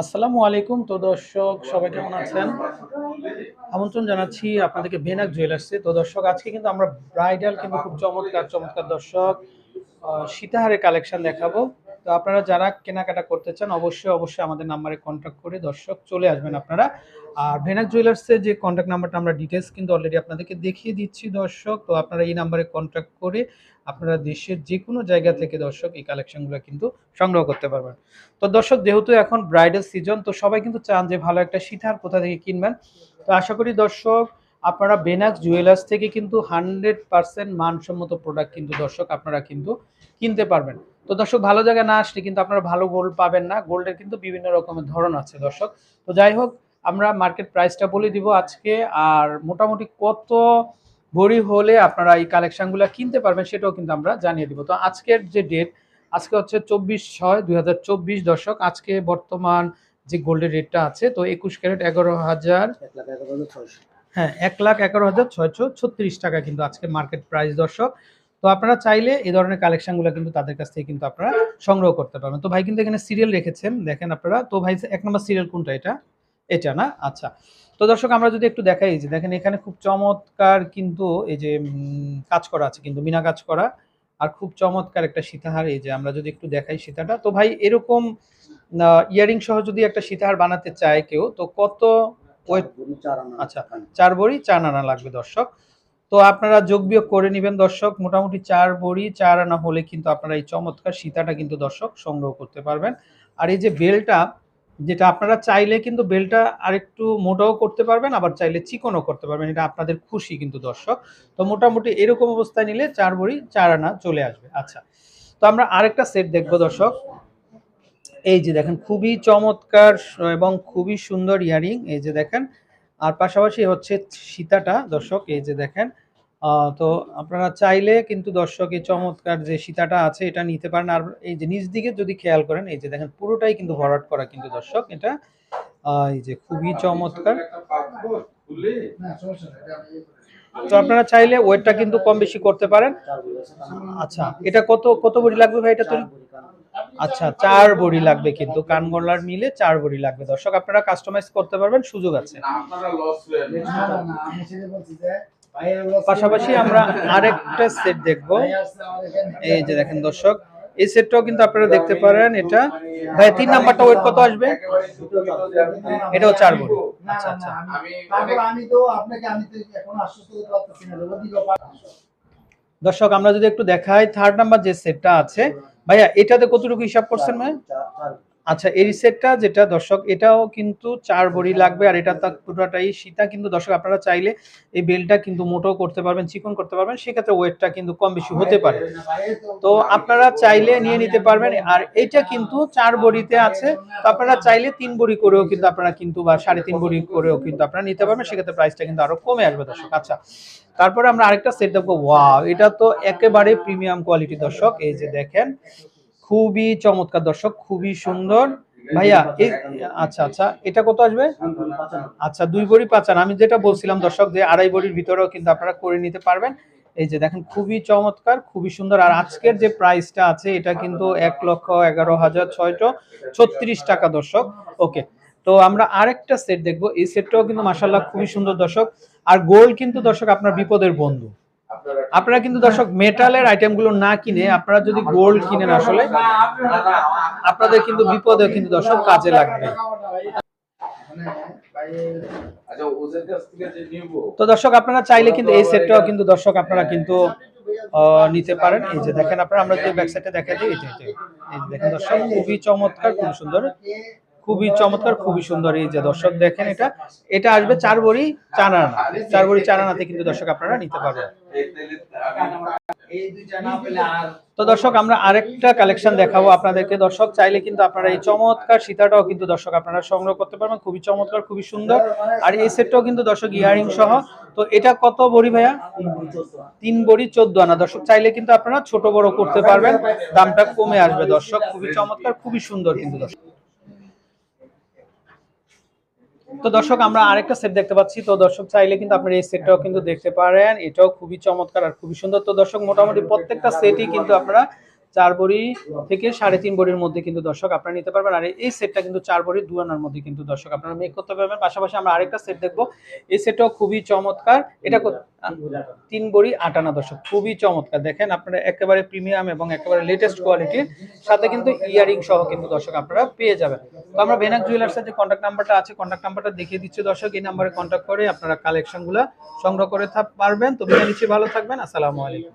আসসালামু আলাইকুম তো দর্শক, সবাই কেমন আছেন? আমন্ত্রণ জানাচ্ছি আপনাদেরকে বেনাক জুয়েলার্সে। তো দর্শক, আজকে কিন্তু আমরা ব্রাইডাল কিন্তু খুব চমৎকার চমৎকার দর্শক সীতাহারের কালেকশন দেখাবো। তো আপনারা যারা কেনাকাটা করতে চান, অবশ্যই অবশ্যই আমাদের নাম্বারে কন্ট্যাক্ট করে দর্শক চলে আসবেন আপনারা। আর ভেনাক জুয়েলার্সের যে কন্ট্যাক্ট নাম্বারটা আমরা ডিটেলস কিন্তু অলরেডি আপনাদেরকে দেখিয়ে দিচ্ছি দর্শক। তো আপনারা এই নাম্বারে কন্ট্যাক্ট করে আপনারা দেশের যে কোনো জায়গা থেকে দর্শক এই কালেকশনগুলো কিন্তু সংগ্রহ করতে পারবেন। তো দর্শক, যেহেতু এখন ব্রাইডাল সিজন তো সবাই কিন্তু চান যে ভালো একটা সীতাহার কোথা থেকে কিনবেন। তো আশা করি দর্শক আপনারা বেনাক্স জুয়েলার্স থেকে কিন্তু হান্ড্রেড পার্সেন্ট মানসম্মত প্রোডাক্ট কিন্তু দর্শক আপনারা কিন্তু কিনতে পারবেন। তো দর্শক ভালো জায়গায় না আসলে কিন্তু আপনারা ভালো গোল্ড পাবেন না। গোল্ডের কিন্তু বিভিন্ন রকমের ধরন আছে দর্শক। তো যাই হোক, আমরা মার্কেট প্রাইসটা বলে দিব আজকে। আর মোটামুটি কত ভরি হলে আপনারা এই কালেকশনগুলো কিনতে পারবেন সেটাও কিন্তু আমরা জানিয়ে দিব। তো আজকের যে ডেট আজকে হচ্ছে চব্বিশ ছয় দুই দর্শক। আজকে বর্তমান যে গোল্ডের রেটটা আছে, তো একুশ ক্যারেট এগারো হাজার হ্যাঁ এক লাখ এগারো হাজার ছয়শো ছত্রিশ টাকা কিন্তু আজকে মার্কেট প্রাইস দর্শক। তো আপনারা চাইলে এই ধরনের কালেকশনগুলো কিন্তু তাদের কাছ থেকে কিন্তু আপনারা সংগ্রহ করতে পারবেন। তো ভাই কিন্তু এখানে সিরিয়াল রেখেছেন, দেখেন আপনারা। তো ভাই, এক নম্বর সিরিয়াল কোনটা এটা? এটা না? আচ্ছা। তো দর্শক, আমরা যদি একটু দেখাই যে, দেখেন এখানে খুব চমৎকার কিন্তু এই যে কাজ করা আছে, কিন্তু মিনা কাজ করা। আর খুব চমৎকার একটা সীতাহার এই যে, আমরা যদি একটু দেখাই সীতাটা। তো ভাই, এরকম ইয়ারিং সহ যদি একটা সীতাহার বানাতে চায় কেউ, তো কত আনা আচ্ছা। চার বড়ি চার আনা লাগবে দর্শক। তো আপনারা যোগ বিয়োগ করে নেবেন দর্শক। মোটামুটি চার বড়ি চার আনা হলে কিন্তু আপনারা এই চমৎকার সীতাটা কিন্তু দর্শক সংগ্রহ করতে পারবেন। আর এই যে বেলটা যেটা আপনারা চাইলে কিন্তু বেলটা আরেকটু মোটাও করতে পারবেন আবার চাইলে চিকনও করতে পারবেন। এটা আপনাদের খুশি কিন্তু দর্শক। তো মোটামুটি এরকম অবস্থায় নিলে চার বড়ি চার আনা চলে আসবে। আচ্ছা তো আমরা আরেকটা সেট দেখব দর্শক। এই যে দেখেন, খুবই চমৎকার এবং খুবই সুন্দর ইয়ারিং, এই যে দেখেন। আর পাশাপাশি হচ্ছে সীতাটা, দর্শক, এই যে দেখেন। তো আপনারা চাইলে কিন্তু দর্শক, এই চমৎকার যে সীতাটা আছে, এটা নিতে পারেন। আর এই যে নিচ দিকে যদি খেয়াল করেন, এই যে দেখেন, পুরোটাই কিন্তু ভরাট করা কিন্তু দর্শক এটা। এই যে খুবই চমৎকার। তো আপনারা চাইলে ওয়েটটা কিন্তু কম বেশি করতে পারেন। আচ্ছা এটা কত কত বড়ি লাগবে ভাই এটা তৈরি? আচ্ছা চার বড়ি লাগবে কিন্তু। কানগোলার মিলে চার বড়ি লাগবে। দর্শক আপনারা কাস্টমাইজ করতে পারবেন সুযোগ আছে। পাশাপাশি আমরা আরেকটা সেট দেখব। এই যে দেখেন দর্শক এই সেটটাও কিন্তু আপনারা দেখতে পারেন। এটা ভাই তিন নাম্বারটা ওয়েট কত আসবে? এটাও চার বড়ি। আচ্ছা আচ্ছা। আমি- তো আপনাকে আমি তো এখন আশ্বস্ত করতে পারতেছি না। দর্শক আমরা যদি একটু দেখাই থার্ড নাম্বার যে সেটটা আছে ভাইয়া এটাতে কতটুকু হিসাব করছেন ভাই। আচ্ছা এই সেটটা যেটা, দর্শক, এটাও কিন্তু চার বড়ি লাগবে আর এটা পুরোটাই সীতা কিন্তু দর্শক, আপনারা চাইলে এই বেলটা কিন্তু মোটো করতে পারবেন, চিকন করতে পারবেন, সেক্ষেত্রে ওয়েটটা কিন্তু কম বেশি হতে পারে। তো আপনারা চাইলে নিয়ে নিতে পারবেন আর এটা কিন্তু চার বড়িতে আছে। তো আপনারা চাইলে তিন বড়ি করেও কিন্তু আপনারা কিন্তু বা সাড়ে তিন বড়ি করেও কিন্তু আপনারা নিতে পারবেন, সেক্ষেত্রে প্রাইসটা কিন্তু আরও কমে আসবে দর্শক। আচ্ছা তারপরে আমরা আরেকটা সেট দেখব। ওয়াও এটা তো একেবারে প্রিমিয়াম কোয়ালিটি দর্শক। এই যে দেখেন খুবই চমৎকার দর্শক, খুবই সুন্দর। ভাইয়া আচ্ছা আচ্ছা এটা কত আসবে। আচ্ছা দুই বড়ি পাঁচ আমি যেটা বলছিলাম দর্শক যে আড়াই বড়ির ভিতরেও কিন্তু আপনারা করে নিতে পারবেন। এই যে দেখেন, খুবই চমৎকার, খুবই সুন্দর। আর আজকের যে প্রাইসটা আছে, এটা কিন্তু এক লক্ষ এগারো হাজার ছয়শো ছত্রিশ টাকা দর্শক। ওকে, তো আমরা আরেকটা সেট দেখব। এই সেটটাও কিন্তু মাসাল্লাহ খুবই সুন্দর দর্শক। আর গোল্ড কিন্তু দর্শক আপনার বিপদের বন্ধু। আপনারা কিন্তু দর্শক মেটালের আইটেমগুলো না কিনে আপনারা যদি গোল্ড কিনেন আসলে আপনাদের কিন্তু বিপদে কিন্তু দর্শক কাজে লাগবে। আচ্ছা তো দর্শক আপনারা চাইলে কিন্তু এই সেটটাও কিন্তু দর্শক আপনারা কিন্তু নিতে পারেন। এই যে দেখেন আপনারা আমরা যে ব্যাক সাইডে দেখা দিই এই যে এই দেখেন দর্শক খুবই চমৎকার খুবই সুন্দর খুবই চমৎকার খুবই সুন্দর এই যে দর্শক দেখেন এটা। এটা আসবে চার বড়ি চার আনা চার বড়ি চার আনাতে কিন্তু দর্শক আপনারা নিতে পারবেন। তো দর্শক, আমরা আরেকটা কালেকশন দেখাবো আপনাদেরকে। দর্শক, চাইলে কিন্তু আপনারা এই চমৎকার সীতাটাও কিন্তু দর্শক আপনারা সংগ্রহ করতে পারবেন। খুবই চমৎকার, খুবই সুন্দর। আর এই সেটটাও কিন্তু দর্শক ইয়ারিং সহ। তো এটা কত বড়ি ভাইয়া? তিন বড়ি চোদ্দ আনা। দর্শক, চাইলে কিন্তু আপনারা ছোট বড় করতে পারবেন। দামটা কমে আসবে দর্শক। খুবই চমৎকার, খুবই সুন্দর কিন্তু দর্শক। তো দর্শক, আমরা আরেকটা সেট দেখতে পাচ্ছি। তো দর্শক, চাইলে কিন্তু আপনারা এই সেটটাও কিন্তু দেখতে পারেন। এটাও খুবই চমৎকার আর খুবই সুন্দর। তো দর্শক, মোটামুটি প্রত্যেকটা সেটই কিন্তু আপনারা চার বড়ি থেকে সাড়ে তিন বড়ির মধ্যে কিন্তু দর্শক আপনারা নিতে পারবেন। আর এই সেটটা কিন্তু চার বড়ি আনার মধ্যে কিন্তু দর্শক আপনারা মেক করতে পারবেন। পাশাপাশি আমরা আরেকটা সেট দেখব। এই সেটটাও খুবই চমৎকার। এটা তিন বড়ি, আট আনা দর্শক। খুবই চমৎকার। দেখেন আপনারা একেবারে প্রিমিয়াম এবং একেবারে লেটেস্ট কোয়ালিটির সাথে কিন্তু ইয়ারিং সহ কিন্তু দর্শক আপনারা পেয়ে যাবেন। তো আমরা বেনাক জুয়েলার্সের যে কন্ট্যাক্ট নাম্বারটা আছে কন্ট্যাক্ট নাম্বারটা দেখিয়ে দিচ্ছি দর্শক। এই নাম্বারে কন্ট্যাক্ট করে আপনারা কালেকশনগুলো সংগ্রহ করে পারবেন। তো বিনা নিচ্ছি। ভালো থাকবেন। আসসালামু আলাইকুম।